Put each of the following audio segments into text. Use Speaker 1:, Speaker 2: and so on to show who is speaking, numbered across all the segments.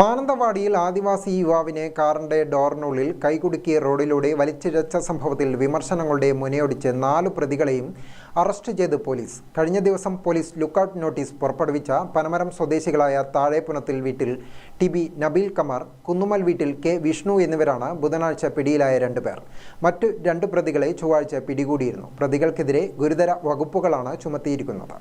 Speaker 1: മാനന്തവാടിയിൽ ആദിവാസി യുവാവിനെ കാറിന്റെ ഡോറിനുള്ളിൽ കൈകുടുക്കി റോഡിലൂടെ വലിച്ചിഴച്ച സംഭവത്തിൽ വിമർശനങ്ങളുടെ മുനയൊടിച്ച് നാലു പ്രതികളെയും അറസ്റ്റ് ചെയ്ത് പോലീസ്. കഴിഞ്ഞ ദിവസം പോലീസ് ലുക്കൌട്ട് നോട്ടീസ് പുറപ്പെടുവിച്ച പനമരം സ്വദേശികളായ താഴെപ്പുനത്തിൽ വീട്ടിൽ ടി ബി നബീൽ കമാർ കുന്നുമൽ വീട്ടിൽ കെ വിഷ്ണു എന്നിവരാണ് ബുധനാഴ്ച പിടിയിലായ രണ്ടുപേർ മറ്റു രണ്ട് പ്രതികളെ ചൊവ്വാഴ്ച പിടികൂടിയിരുന്നു. പ്രതികൾക്കെതിരെ ഗുരുതര വകുപ്പുകളാണ് ചുമത്തിയിരിക്കുന്നത്.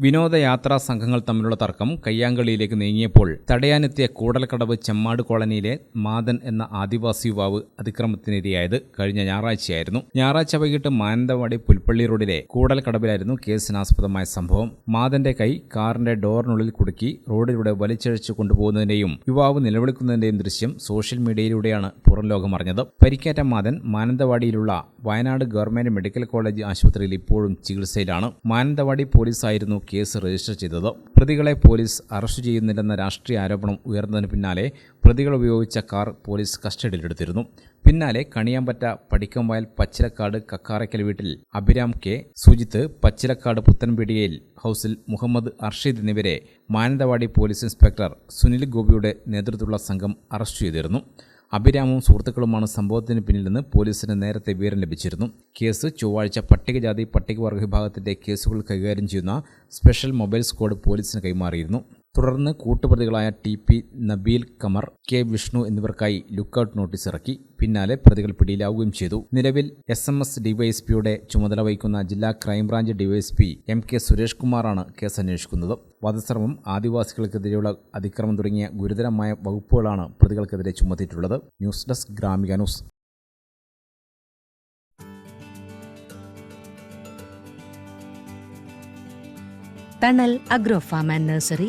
Speaker 2: വിനോദയാത്രാ സംഘങ്ങൾ തമ്മിലുള്ള തർക്കം കയ്യാങ്കളിയിലേക്ക് നീങ്ങിയപ്പോൾ തടയാനെത്തിയ കൂടൽക്കടവ് ചെമ്മാട് കോളനിയിലെ മാതൻ എന്ന ആദിവാസി യുവാവ് അതിക്രമത്തിനിരയായത് കഴിഞ്ഞ ഞായറാഴ്ചയായിരുന്നു. ഞായറാഴ്ച വൈകിട്ട് മാനന്തവാടി പുൽപ്പള്ളി റോഡിലെ കൂടൽക്കടവിലായിരുന്നു കേസിനാസ്പദമായ സംഭവം. മാതന്റെ കൈ കാറിന്റെ ഡോറിനുള്ളിൽ കുടുക്കി റോഡിലൂടെ വലിച്ചഴിച്ചു കൊണ്ടുപോകുന്നതിന്റെയും യുവാവ് നിലവിളിക്കുന്നതിന്റെയും ദൃശ്യം സോഷ്യൽ മീഡിയയിലൂടെയാണ് പുറം ലോകം അറിഞ്ഞത് പരിക്കേറ്റ മാതൻ മാനന്തവാടിയിലുള്ള വയനാട് ഗവൺമെന്റ് മെഡിക്കൽ കോളേജ് ആശുപത്രിയിൽ ഇപ്പോഴും ചികിത്സയിലാണ്. മാനന്തവാടി പോലീസായിരുന്നു കേസ് രജിസ്റ്റർ ചെയ്തത്. പ്രതികളെ പോലീസ് അറസ്റ്റ് ചെയ്യുന്നില്ലെന്ന രാഷ്ട്രീയ ആരോപണം ഉയർന്നതിന് പിന്നാലെ പ്രതികൾ ഉപയോഗിച്ച കാർ പോലീസ് കസ്റ്റഡിയിലെടുത്തിരുന്നു. പിന്നാലെ കണിയാമ്പറ്റ പടിക്കംവയൽ പച്ചിലക്കാട് കക്കാറയ്ക്കൽ വീട്ടിൽ അഭിരാം കെ സുജിത്ത് പച്ചിലക്കാട് പുത്തൻപീടികയിൽ ഹൗസിൽ മുഹമ്മദ് അർഷീദ് എന്നിവരെ മാനന്തവാടി പോലീസ് ഇൻസ്പെക്ടർ സുനിൽ ഗോപിയുടെ നേതൃത്വത്തിലുള്ള സംഘം അറസ്റ്റ് ചെയ്തിരുന്നു. അഭിരാമും സുഹൃത്തുക്കളുമാണ് സംഭവത്തിന് പിന്നിലെന്ന് പോലീസിന് നേരത്തെ വിവരം ലഭിച്ചിരുന്നു. കേസ് ചൊവ്വാഴ്ച പട്ടികജാതി പട്ടികവർഗ വിഭാഗത്തിന്റെ കേസുകൾ കൈകാര്യം ചെയ്യുന്ന സ്പെഷ്യൽ മൊബൈൽ സ്ക്വാഡ് പോലീസിന് കൈമാറിയിരുന്നു. തുടർന്ന് കൂട്ടുപ്രതികളായ T P Nabeel Kamar K Vishnu എന്നിവർക്കായി lookout notice ഇറക്കി. പിന്നാലെ പ്രതികൾ പിടിയിലാവുകയും ചെയ്തു. നിലവിൽ എസ് എം എസ് ഡിവൈഎസ്പിയുടെ ചുമതല വഹിക്കുന്ന ജില്ലാ crime branch DYSP M K Suresh കുമാറാണ് കേസ് അന്വേഷിക്കുന്നത് വധശ്രമം ആദിവാസികൾക്കെതിരെയുള്ള അതിക്രമം തുടങ്ങിയ ഗുരുതരമായ വകുപ്പുകളാണ് പ്രതികൾക്കെതിരെ ചുമത്തിയിട്ടുള്ളത്. News desk Gramika news.
Speaker 3: Thanal agro farm and nursery